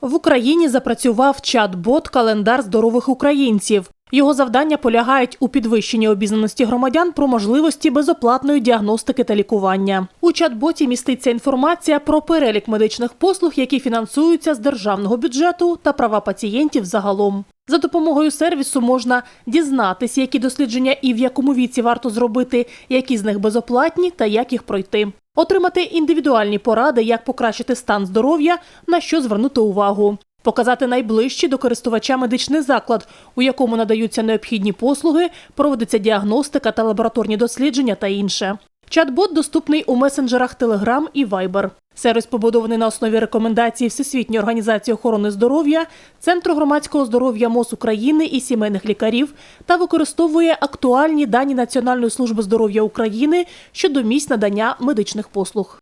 В Україні запрацював чат-бот Календар здорових українців. Його завдання полягають у підвищенні обізнаності громадян про можливості безоплатної діагностики та лікування. У чат-боті міститься інформація про перелік медичних послуг, які фінансуються з державного бюджету та права пацієнтів загалом. За допомогою сервісу можна дізнатися, які дослідження і в якому віці варто зробити, які з них безоплатні та як їх пройти. Отримати індивідуальні поради, як покращити стан здоров'я, на що звернути увагу. Показати найближчий до користувача медичний заклад, у якому надаються необхідні послуги, проводиться діагностика та лабораторні дослідження та інше. Чат-бот доступний у месенджерах Telegram і Viber. Сервіс побудований на основі рекомендацій Всесвітньої організації охорони здоров'я, Центру громадського здоров'я МОЗ України і сімейних лікарів та використовує актуальні дані Національної служби здоров'я України щодо місць надання медичних послуг.